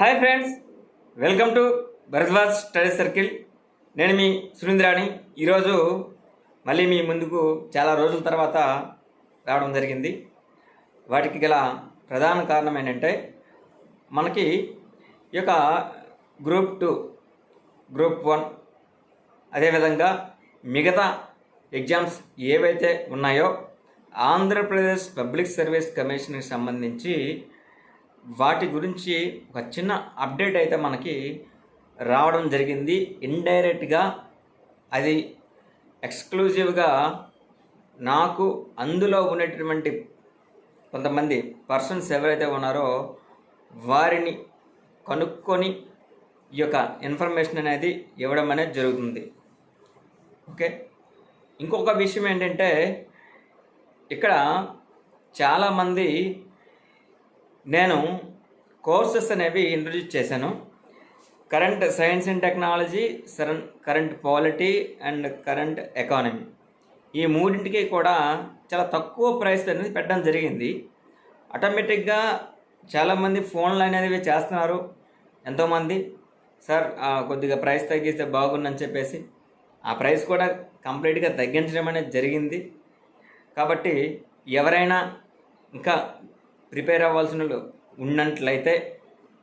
Hi friends welcome to Bharadwaj study circle. నేను మీ సురేంద్రాణి. ఈరోజు మళ్ళీ మీ ముందుకు చాలా రోజుల తర్వాత రావడం జరిగింది. వాటికి గల ప్రధాన కారణం ఏంటంటే మనకి ఈ యొక్క గ్రూప్ టూ గ్రూప్ వన్ అదేవిధంగా మిగతా ఎగ్జామ్స్ ఏవైతే ఉన్నాయో ఆంధ్రప్రదేశ్ పబ్లిక్ సర్వీస్ కమిషన్కి సంబంధించి వాటి గురించి ఒక చిన్న అప్డేట్ అయితే మనకి రావడం జరిగింది. ఇండైరెక్ట్గా అది ఎక్స్క్లూజివ్గా నాకు అందులో ఉన్నటువంటి కొంతమంది పర్సన్స్ ఎవరైతే ఉన్నారో వారిని కనుక్కొని ఈ యొక్క ఇన్ఫర్మేషన్ అనేది ఇవ్వడం అనేది జరుగుతుంది. ఓకే ఇంకొక విషయం ఏంటంటే ఇక్కడ చాలామంది నేను కోర్సెస్ అనేవి ఇంట్రడ్యూస్ చేశాను. Current science and technology Saran current polity and current economy. ఈ మూడింటికి కూడా చాలా తక్కువ ప్రైస్ అనేది పెట్టడం జరిగింది. ఆటోమేటిక్గా చాలామంది ఫోన్లు అనేవి చేస్తున్నారు. ఎంతోమంది సార్ కొద్దిగా ప్రైస్ తగ్గిస్తే బాగుందని చెప్పేసి. ఆ ప్రైస్ కూడా కంప్లీట్గా తగ్గించడం అనేది జరిగింది. కాబట్టి ఎవరైనా ఇంకా ప్రిపేర్ అవ్వాల్సిన ఉన్నట్లయితే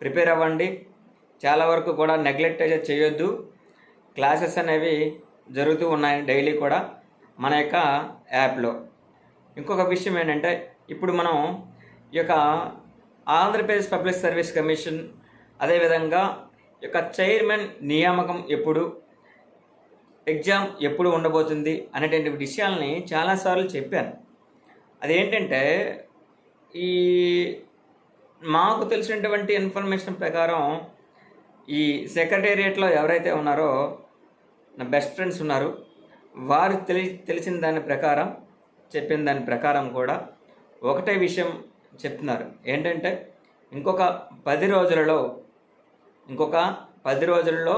ప్రిపేర్ అవ్వండి. చాలా వరకు కూడా నెగ్లెక్ట్ అయితే చేయొద్దు. క్లాసెస్ అనేవి జరుగుతూ ఉన్నాయి డైలీ కూడా మన యొక్క యాప్లో. ఇంకొక విషయం ఏంటంటే ఇప్పుడు మనం ఈ యొక్క ఆంధ్రప్రదేశ్ పబ్లిక్ సర్వీస్ కమిషన్ అదేవిధంగా ఈ యొక్క చైర్మన్ నియామకం ఎప్పుడు ఎగ్జామ్ ఎప్పుడు ఉండబోతుంది అనేటువంటి విషయాల్ని చాలాసార్లు చెప్పాను. అదేంటంటే ఈ మాకు తెలిసినటువంటి ఇన్ఫర్మేషన్ ప్రకారం ఈ సెక్రటేరియట్లో ఎవరైతే ఉన్నారో నా బెస్ట్ ఫ్రెండ్స్ ఉన్నారు. వారు తెలి తెలిసిన దాని ప్రకారం చెప్పిన దాని ప్రకారం కూడా ఒకటే విషయం చెప్తున్నారు. ఏంటంటే ఇంకొక పది రోజులలో ఇంకొక పది రోజులలో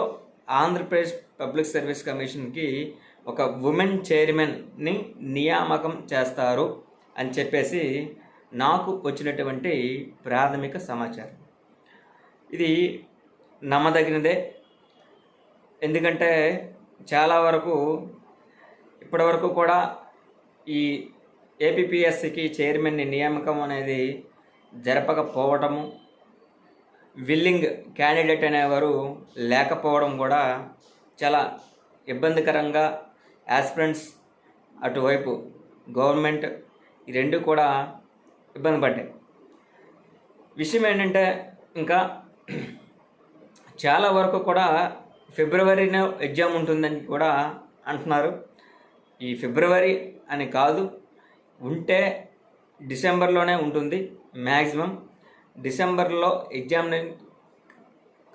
ఆంధ్రప్రదేశ్ పబ్లిక్ సర్వీస్ కమిషన్కి ఒక ఉమెన్ చైర్మన్ని నియామకం చేస్తారు అని చెప్పేసి నాకు వచ్చినటువంటి ప్రాథమిక సమాచారం. ఇది నమ్మదగినదే. ఎందుకంటే చాలా వరకు ఇప్పటివరకు కూడా ఈ ఏపీఎస్సికి చైర్మన్ నియామకం అనేది జరపకపోవటము విల్లింగ్ క్యాండిడేట్ అనేవారు లేకపోవడం కూడా చాలా ఇబ్బందికరంగా యాస్పిరెంట్స్ అటువైపు గవర్నమెంట్ ఈ రెండు కూడా ఇబ్బంది పడ్డాయి. విషయం ఏంటంటే ఇంకా చాలా వరకు కూడా ఫిబ్రవరినే ఎగ్జామ్ ఉంటుందని కూడా అంటున్నారు. ఈ ఫిబ్రవరి అని కాదు ఉంటే డిసెంబర్లోనే ఉంటుంది మ్యాక్సిమం డిసెంబర్లో ఎగ్జామ్ని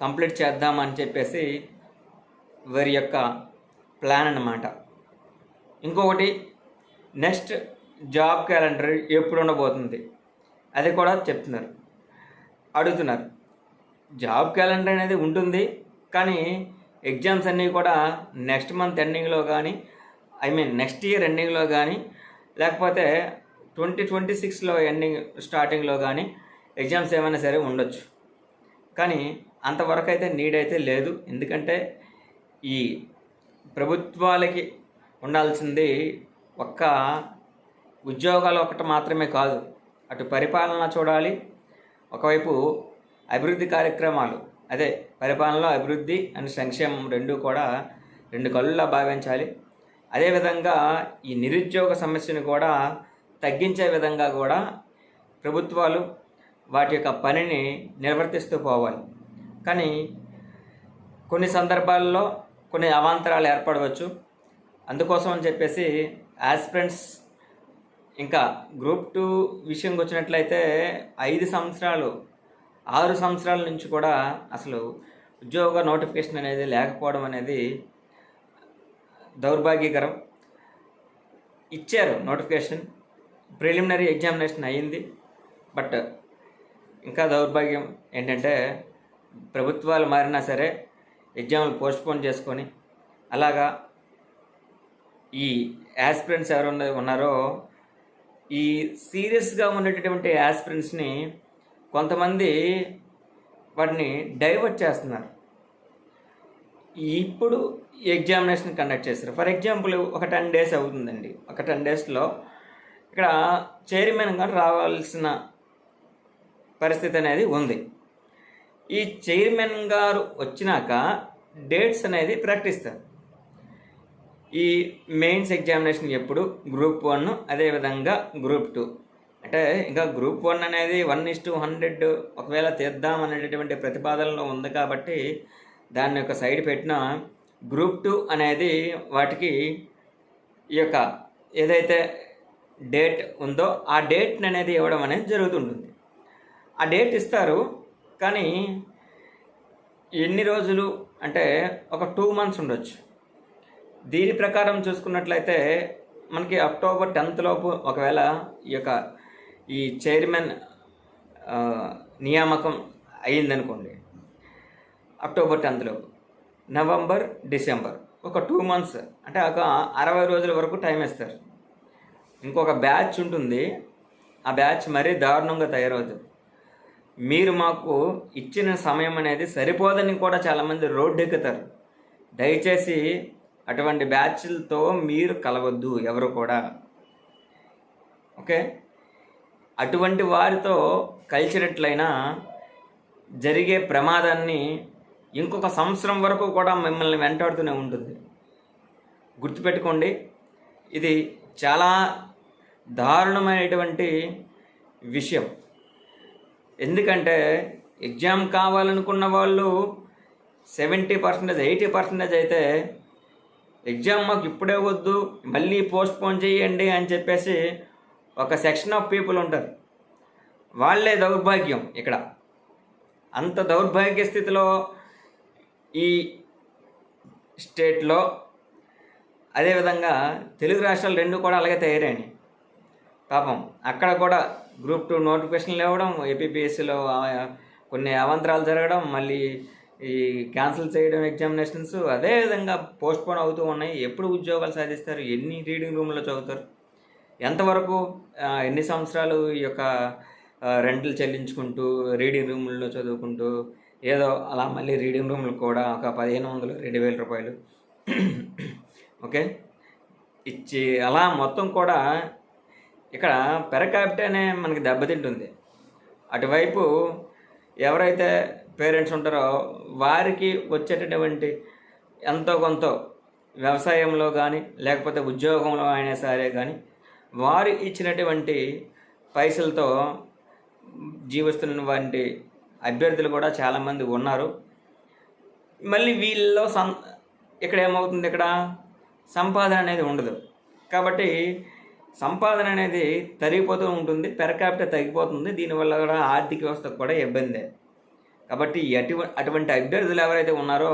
కంప్లీట్ చేద్దామని చెప్పేసి వారి యొక్క ప్లాన్ అన్నమాట. ఇంకొకటి నెక్స్ట్ జాబ్ క్యాలెండర్ ఎప్పుడు ఉండబోతుంది? అది కూడా చెప్తున్నారు. అడుగుతున్నారు. జాబ్ క్యాలెండర్ అనేది ఉంటుంది కానీ ఎగ్జామ్స్ అన్నీ కూడా నెక్స్ట్ మంత్ ఎండింగ్లో కానీ ఐ మీన్ నెక్స్ట్ ఇయర్ ఎండింగ్లో కానీ లేకపోతే ట్వంటీ ట్వంటీ సిక్స్లో ఎండింగ్ స్టార్టింగ్లో కానీ ఎగ్జామ్స్ ఏమైనా సరే ఉండొచ్చు. కానీ అంతవరకు అయితే నీడ్ అయితే లేదు. ఎందుకంటే ఈ ప్రభుత్వాలకి ఉండాల్సింది ఒక్క ఉద్యోగాలు ఒకటి మాత్రమే కాదు అటు పరిపాలన చూడాలి ఒకవైపు అభివృద్ధి కార్యక్రమాలు. అదే పరిపాలనలో అభివృద్ధి అండ్ సంక్షేమం రెండు కూడా రెండు కళ్ళులా భావించాలి. అదేవిధంగా ఈ నిరుద్యోగ సమస్యను కూడా తగ్గించే విధంగా కూడా ప్రభుత్వాలు వాటి యొక్క పనిని నిర్వర్తిస్తూ పోవాలి. కానీ కొన్ని సందర్భాల్లో కొన్ని అవాంతరాలు ఏర్పడవచ్చు. అందుకోసం అని చెప్పేసి యాస్పిరెంట్స్ ఇంకా గ్రూప్ టూ విషయంకి వచ్చినట్లయితే ఐదు సంవత్సరాలు ఆరు సంవత్సరాల నుంచి కూడా అసలు ఉద్యోగ నోటిఫికేషన్ అనేది లేకపోవడం అనేది దౌర్భాగ్యకరం. ఇచ్చారు నోటిఫికేషన్ ప్రిలిమినరీ ఎగ్జామినేషన్ అయ్యింది. బట్ ఇంకా దౌర్భాగ్యం ఏంటంటే ప్రభుత్వాలు మారినా సరే ఎగ్జామ్లు పోస్ట్పోన్ చేసుకొని అలాగా ఈ యాస్పిరెంట్స్ ఎవరు ఉన్నారో ఈ సీరియస్గా ఉండేటటువంటి యాస్పిరెంట్స్ని కొంతమంది వాటిని డైవర్ట్ చేస్తున్నారు. ఇప్పుడు ఎగ్జామినేషన్ కండక్ట్ చేస్తారు ఫర్ ఎగ్జాంపుల్ ఒక టెన్ డేస్ అవుతుందండి. ఒక టెన్ డేస్లో ఇక్కడ చైర్మన్ గారు రావాల్సిన పరిస్థితి అనేది ఉంది. ఈ చైర్మన్ గారు వచ్చినాక డేట్స్ అనేది ప్రకటిస్తారు. ఈ మెయిన్స్ ఎగ్జామినేషన్ ఎప్పుడు? గ్రూప్ వన్ అదేవిధంగా గ్రూప్ టూ అంటే ఇంకా గ్రూప్ వన్ అనేది వన్ ఇస్ టూ హండ్రెడ్ ఒకవేళ తీద్దాం అనేటటువంటి ప్రతిపాదనలో ఉంది కాబట్టి దాన్ని ఒక సైడ్ పెట్టిన గ్రూప్ టూ అనేది వాటికి ఈ యొక్క ఏదైతే డేట్ ఉందో ఆ డేట్ అనేది ఇవ్వడం అనేది జరుగుతుంటుంది. ఆ డేట్ ఇస్తారు కానీ ఎన్ని రోజులు? అంటే ఒక టూ మంత్స్ ఉండొచ్చు. దీని ప్రకారం చూసుకున్నట్లయితే మనకి అక్టోబర్ టెన్త్ లోపు ఒకవేళ ఈ యొక్క ఈ చైర్మన్ నియామకం అయిందనుకోండి అక్టోబర్ టెన్త్ లోపు. November December. ఒక టూ మంత్స్ అంటే ఒక అరవై రోజుల వరకు టైం ఇస్తారు. ఇంకొక బ్యాచ్ ఉంటుంది. ఆ బ్యాచ్ మరీ దారుణంగా తయారవుతుంది. మీరు మాకు ఇచ్చిన సమయం అనేది సరిపోదని కూడా చాలామంది రోడ్డు ఎక్కుతారు దయచేసి అటువంటి బ్యాచ్లతో మీరు కలవద్దు ఎవరు కూడా. ఓకే? అటువంటి వారితో కలిసినట్లయినా జరిగే ప్రమాదాన్ని ఇంకొక సంవత్సరం వరకు కూడా మిమ్మల్ని వెంటాడుతూనే ఉంటుంది. గుర్తుపెట్టుకోండి ఇది చాలా దారుణమైనటువంటి విషయం. ఎందుకంటే ఎగ్జామ్ కావాలనుకున్న వాళ్ళు సెవెంటీ పర్సెంటేజ్ ఎయిటీ పర్సెంటేజ్ అయితే ఎగ్జామ్ మాకు ఇప్పుడే వద్దు మళ్ళీ పోస్ట్ పోన్ చేయండి అని చెప్పేసి ఒక సెక్షన్ ఆఫ్ పీపుల్ ఉంటారు. వాళ్ళే దౌర్భాగ్యం ఇక్కడ. అంత దౌర్భాగ్య స్థితిలో ఈ స్టేట్లో అదేవిధంగా తెలుగు రాష్ట్రాలు రెండు కూడా అలాగే తయారైనాయి పాపం అక్కడ కూడా గ్రూప్ టూ నోటిఫికేషన్లు ఇవ్వడం ఏపీపీఎస్సీలో కొన్ని అవంతరాలు జరగడం మళ్ళీ ఈ క్యాన్సిల్ చేయడం ఎగ్జామినేషన్స్ అదేవిధంగా పోస్ట్ పోన్ అవుతూ ఉన్నాయి. ఎప్పుడు ఉద్యోగాలు సాధిస్తారు? ఎన్ని రీడింగ్ రూమ్లో చదువుతారు? ఎంతవరకు ఎన్ని సంవత్సరాలు ఈ యొక్క రెంట్లు చెల్లించుకుంటూ రీడింగ్ రూముల్లో చదువుకుంటూ ఏదో అలా మళ్ళీ రీడింగ్ రూమ్లు కూడా ఒక పదిహేను వందలు రెండు వేల రూపాయలు. ఓకే? ఇచ్చి అలా మొత్తం కూడా ఇక్కడ పెరకాపిటనే మనకి దెబ్బతింటుంది. అటువైపు ఎవరైతే పేరెంట్స్ ఉంటారో వారికి వచ్చేటటువంటి ఎంతో కొంత వ్యవసాయంలో కానీ లేకపోతే ఉద్యోగంలో అయినా సరే కానీ వారు ఇచ్చినటువంటి పైసలతో జీవిస్తున్నటువంటి అభ్యర్థులు కూడా చాలామంది ఉన్నారు. మళ్ళీ వీళ్ళలో సం ఇక్కడ ఏమవుతుంది ఇక్కడ? సంపాదన అనేది ఉండదు. కాబట్టి సంపాదన అనేది తరిగిపోతూ ఉంటుంది పెర్ క్యాపిటల్ తగ్గిపోతుంది. దీనివల్ల కూడా ఆర్థిక వ్యవస్థకు కూడా ఇబ్బందే. కాబట్టి అటు అటువంటి అభ్యర్థులు ఎవరైతే ఉన్నారో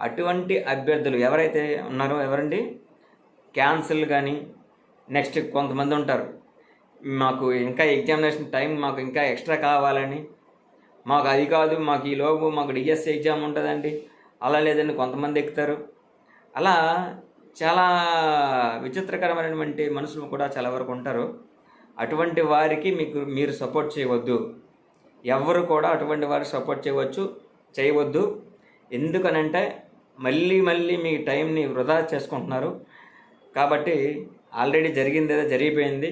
అటువంటి అభ్యర్థులు ఎవరైతే ఉన్నారో ఎవరండి? క్యాన్సిల్ కానీ నెక్స్ట్ కొంతమంది ఉంటారు. మాకు ఇంకా ఎగ్జామినేషన్ టైం మాకు ఇంకా ఎక్స్ట్రా కావాలని. మాకు అది కాదు మాకు ఈ లోపు మాకు డిఎస్సి ఎగ్జామ్ ఉంటుందండి. అలా లేదండి కొంతమంది ఎక్కుతారు. అలా చాలా విచిత్రకరమైనటువంటి మనుషులు కూడా చాలా వరకు ఉంటారు. అటువంటి వారికి మీకు మీరు సపోర్ట్ చేయవద్దు. ఎవరు కూడా అటువంటి వారు సపోర్ట్ చేయవచ్చు చేయవద్దు. ఎందుకనంటే మళ్ళీ మళ్ళీ మీ టైంని వృధా చేసుకుంటున్నారు. కాబట్టి ఆల్రెడీ జరిగింది ఏదో జరిగిపోయింది.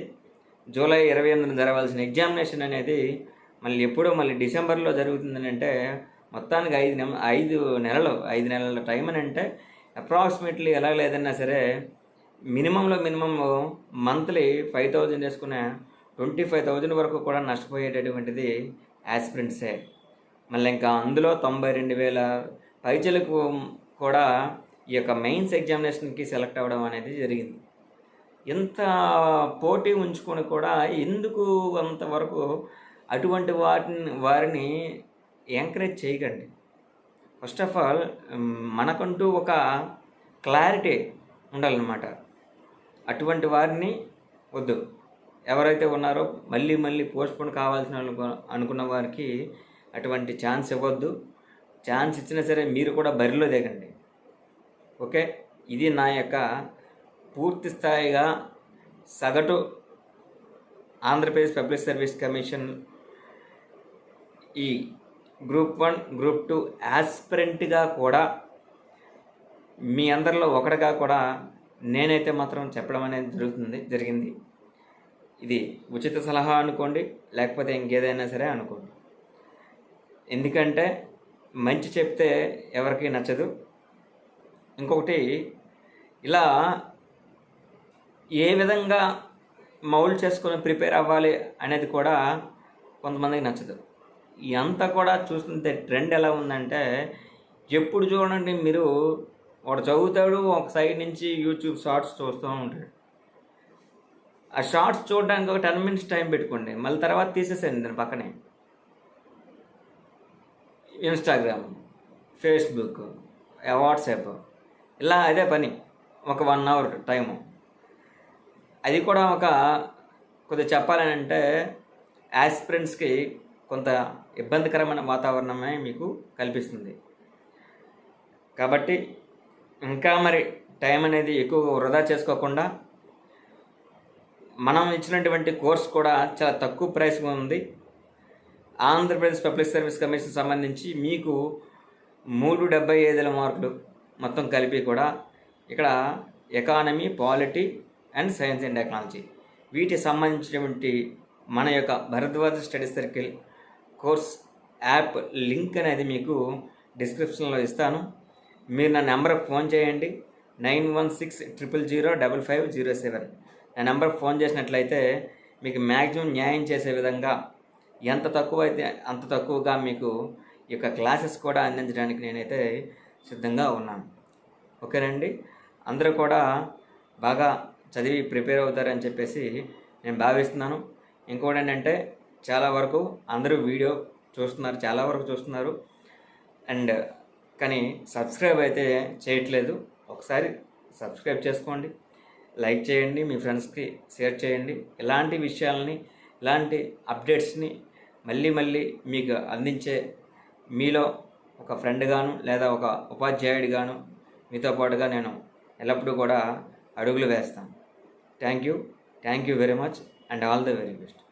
జూలై ఇరవై ఎనిమిదిన జరగాల్సిన ఎగ్జామినేషన్ అనేది మళ్ళీ ఎప్పుడో మళ్ళీ డిసెంబర్లో జరుగుతుందని అంటే మొత్తానికి ఐదు నెల ఐదు నెలలు ఐదు నెలల టైం అని అంటే అప్రాక్సిమేట్లీ ఎలా లేదన్నా సరే మినిమంలో మినిమం మంత్లీ ఫైవ్ థౌజండ్ వేసుకునే ట్వంటీ ఫైవ్ థౌజండ్ వరకు కూడా నష్టపోయేటటువంటిది యాస్పిరెంట్సే మళ్ళీ ఇంకా అందులో తొంభై రెండు వేల పైచలకు కూడా ఈ యొక్క మెయిన్స్ ఎగ్జామినేషన్కి సెలెక్ట్ అవ్వడం అనేది జరిగింది. ఇంత పోటీ ఉంచుకొని కూడా ఎందుకు అంతవరకు అటువంటి వాటిని వారిని ఎంకరేజ్ చేయకండి. ఫస్ట్ ఆఫ్ ఆల్ మనకంటూ ఒక క్లారిటీ ఉండాలన్నమాట. అటువంటి వారిని వద్దు. ఎవరైతే ఉన్నారో మళ్ళీ మళ్ళీ పోస్ట్పోన్ కావాల్సిన అనుకున్న వారికి అటువంటి ఛాన్స్ ఇవ్వద్దు. ఛాన్స్ ఇచ్చినా సరే మీరు కూడా బరిలో దిగండి. ఓకే? ఇది నా యొక్క పూర్తి స్థాయిగా సగటు ఆంధ్రప్రదేశ్ పబ్లిక్ సర్వీస్ కమిషన్ ఈ గ్రూప్ వన్ గ్రూప్ టూ యాస్పిరెంట్గా కూడా మీ అందరిలో ఒకటిగా కూడా నేనైతే మాత్రం చెప్పడం అనేది జరుగుతుంది జరిగింది. ఇది ఉచిత సలహా అనుకోండి లేకపోతే ఇంకేదైనా సరే అనుకోండి. ఎందుకంటే మంచి చెప్తే ఎవరికి నచ్చదు. ఇంకొకటి ఇలా ఏ విధంగా మౌల్డ్ చేసుకొని ప్రిపేర్ అవ్వాలి అనేది కూడా కొంతమందికి నచ్చదు. ఎంత కూడా చూస్తుంటే ట్రెండ్ ఎలా ఉందంటే ఎప్పుడు చూడండి మీరు వాడు చదువుతాడు ఒక సైడ్ నుంచి యూట్యూబ్ షార్ట్స్ చూస్తూ ఉంటాడు. ఆ షార్ట్స్ చూడడానికి ఒక టెన్ మినిట్స్ టైం పెట్టుకోండి. మళ్ళీ తర్వాత తీసేసేయండి దాని పక్కనే. ఇన్స్టాగ్రామ్ ఫేస్బుక్ వాట్సాప్ ఇలా అదే పని. ఒక వన్ అవర్ టైము. అది కూడా ఒక కొద్దిగా చెప్పాలని అంటే యాస్పిరెంట్స్కి కొంత ఇబ్బందికరమైన వాతావరణమే మీకు కల్పిస్తుంది. కాబట్టి ఇంకా మరి టైం అనేది ఎక్కువ వృధా చేసుకోకుండా మనం ఇచ్చినటువంటి కోర్స్ కూడా చాలా తక్కువ ప్రైస్గా ఉంది. ఆంధ్రప్రదేశ్ పబ్లిక్ సర్వీస్ కమిషన్ సంబంధించి మీకు మూడు డెబ్బై ఐదుల మార్కులు మొత్తం కలిపి కూడా ఇక్కడ economy polity and science and technology. వీటికి సంబంధించినటువంటి మన యొక్క Bharadwaja study circle course app link అనేది మీకు డిస్క్రిప్షన్లో ఇస్తాను. మీరు నా నెంబర్కి ఫోన్ చేయండి. Nine one six triple zero double five zero seven. నా నెంబర్కి ఫోన్ చేసినట్లయితే మీకు మ్యాక్సిమం న్యాయం చేసే విధంగా ఎంత తక్కువ అయితే అంత తక్కువగా మీకు ఈ యొక్క క్లాసెస్ కూడా అందించడానికి నేనైతే సిద్ధంగా ఉన్నాను. ఓకేనండి? అందరూ కూడా బాగా చదివి ప్రిపేర్ అవుతారని చెప్పేసి నేను భావిస్తున్నాను. ఇంకోటి ఏంటంటే చాలా వరకు అందరూ వీడియో చూస్తున్నారు చాలా వరకు చూస్తున్నారు. అండ్ కానీ సబ్స్క్రైబ్ అయితే చేయట్లేదు. ఒకసారి సబ్స్క్రైబ్ చేసుకోండి. లైక్ చేయండి మీ ఫ్రెండ్స్కి షేర్ చేయండి. ఇలాంటి విషయాలని ఇలాంటి అప్డేట్స్ని మళ్ళీ మళ్ళీ మీకు అందించే మీలో ఒక ఫ్రెండ్గాను లేదా ఒక ఉపాధ్యాయుడిగాను మీతో పాటుగా నేను ఎల్లప్పుడూ కూడా అడుగులు వేస్తాను. Thank you. Thank you very much and all the very best.